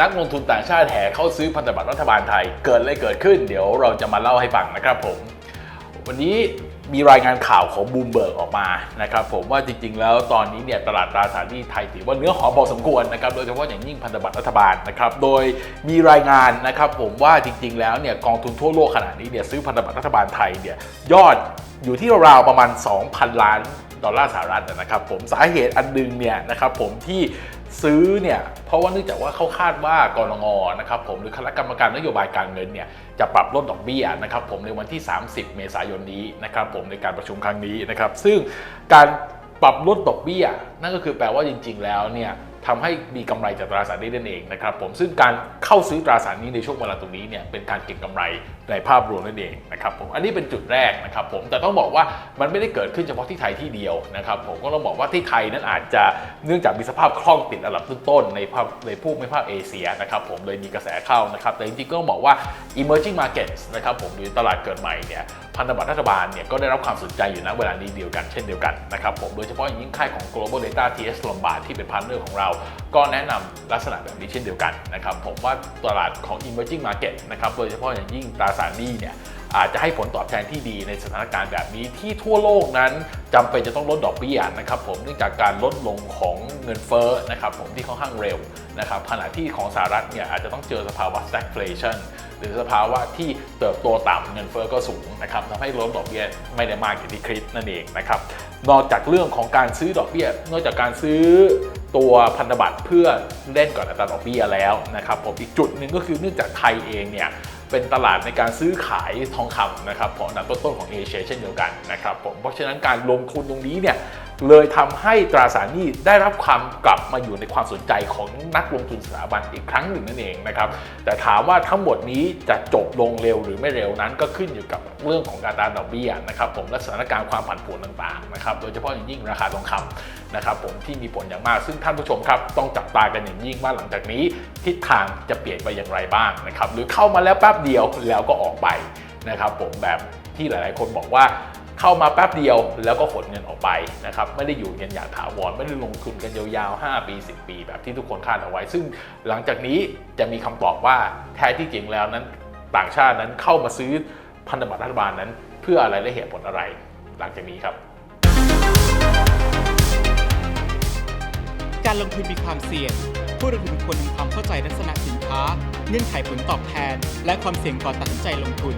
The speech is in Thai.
นักลงทุนต่างชาติแห่เข้าซื้อพันธบัตรรัฐบาลไทย เกิดอะไรเกิดขึ้น เดี๋ยวเราจะมาเล่าให้ฟังนะครับผม วันนี้มีรายงานข่าวของบูมเบิร์กออกมานะครับผมว่าจริง ๆ แล้วตอนนี้เนี่ยตลาดตราสารหนี้ไทยถือว่าเนื้อหอมพอสมควรนะครับโดยเฉพาะอย่างยิ่งพันธบัตรรัฐบาลนะครับโดยมีรายงานนะครับผมว่าจริง ๆ แล้วเนี่ยกองทุนทั่วโลกขณะนี้เนี่ยซื้อพันธบัตรรัฐบาลไทยเนี่ยยอดอยู่ที่ราวๆประมาณ 2,000 ล้านดอลลาร์สหรัฐนะครับผมสาเหตุอันหนึงเนี่ยนะครับผมที่ ซื้อเนี่ยเพราะว่าเนื่องจากว่าเขาคาดว่ากรงงนะครับผมหรือคณะกรรมการนโยบายการเงินเนี่ยจะปรับลดดอกเบี้ยนะครับผมในวันที่ 30 เมษายนนี้นะครับผมในการประชุมครั้งนี้นะครับซึ่งการปรับลดดอกเบี้ย นั่นก็คือแปลว่าจริง ๆ แล้วเนี่ย ทำให้มีกำไรจากตราสารนี้นั่นเองนะครับผมซึ่งการเข้าซื้อตราสารนี้ในช่วงเวลาตรงนี้เนี่ยเป็นการเก็งกำไรในภาพรวมนั่นเองนะครับผมอันนี้เป็นจุดแรกนะครับผมแต่ต้องบอกว่ามันไม่ได้เกิดขึ้นเฉพาะที่ไทยที่เดียวนะครับผมก็ต้องบอกว่าที่ไทยนั้นอาจจะเนื่องจากมีสภาพคล่องติดอันดับต้นๆในภาพในภูมิภาคเอเชียนะครับผมเลยมีกระแสเข้านะครับแต่จริงๆก็ต้องบอกว่า emerging markets นะครับผมหรือตลาดเกิดใหม่เนี่ย พันธบัตรรัฐบาลเนี่ยก็ได้รับความสนใจอยู่ณเวลานี้เดียวกันเช่นเดียวกันนะครับผมโดยเฉพาะอย่างยิ่งค่ายของ global data TS Lombard ที่เป็นพาร์ทเนอร์ของเรา ก็แนะนำลักษณะแบบนี้เช่นเดียวกันนะครับผมว่าตลาดของ emerging market นะครับโดยเฉพาะอย่างยิ่งตราสารหนี้เนี่ยอาจจะให้ผลตอบแทนที่ดีในสถานการณ์แบบนี้ที่ทั่วโลกนั้นจำเป็นจะต้องลดดอกเบี้ยนะครับผมเนื่องจากการลดลงของเงินเฟ้อนะครับผมที่ค่อนข้างเร็วนะครับขณะที่ของสหรัฐเนี่ยอาจจะต้องเจอสภาวะ stagflation หรือสภาวะที่เติบโตต่ำเงินเฟ้อก็สูงนะครับทำให้ลดดอกเบี้ยไม่ได้มากอย่างที่คิดนั่นเองนะครับนอกจากเรื่องของการซื้อดอกเบี้ย นอกจากการซื้อตัวพันธบัตรเพื่อเล่นก่อนอัตราดอกเบี้ยแล้วนะครับผมอีกจุดหนึ่งก็คือเนื่องจากไทยเองเนี่ยเป็นตลาดในการซื้อขายทองคำนะครับของอันดับต้นๆของเอเชียเช่นเดียวกันนะครับผมเพราะฉะนั้นการลงทุนตรงนี้เนี่ย เลยทำให้ตราสารหนี้ได้รับความกลับมาอยู่ในความสนใจของนักลงทุนสถาบันอีกครั้งหนึ่งนั่นเองนะครับ แต่ถามว่าทั้งหมดนี้จะจบลงเร็วหรือไม่เร็วนั้นก็ขึ้นอยู่กับเรื่องของการตาดอกเบี้ยนะครับผมและสถานการณ์ความผันผวนต่างๆนะครับโดยเฉพาะอย่างยิ่งราคาทองคำนะครับผมที่มีผลอย่างมากซึ่งท่านผู้ชมครับต้องจับตากันอย่างยิ่งว่าหลังจากนี้ทิศทางจะเปลี่ยนไปอย่างไรบ้างนะครับหรือเข้ามาแล้วแป๊บเดียวแล้วก็ออกไปนะครับผมแบบที่หลาย ๆ คนบอกว่า เข้ามาแป๊บเดียวแล้วก็ขนเงินออกไปนะครับไม่ได้อยู่กันอย่างถาวรไม่ได้ลงทุนกันยาวๆ 5 ปี 10 ปี แบบที่ทุกคนคาดเอาไว้ ซึ่งหลังจากนี้จะมีคำตอบว่าแท้ที่จริงแล้วนั้นต่างชาตินั้นเข้ามาซื้อพันธบัตรรัฐบาลนั้น เพื่ออะไรและเหตุผลอะไร หลังจากนี้ครับ การลงทุนมีความเสี่ยง ผู้ลงทุนควรทำความเข้าใจลักษณะสินค้า เงื่อนไขผลตอบแทน และความเสี่ยงก่อนตัดสินใจลงทุน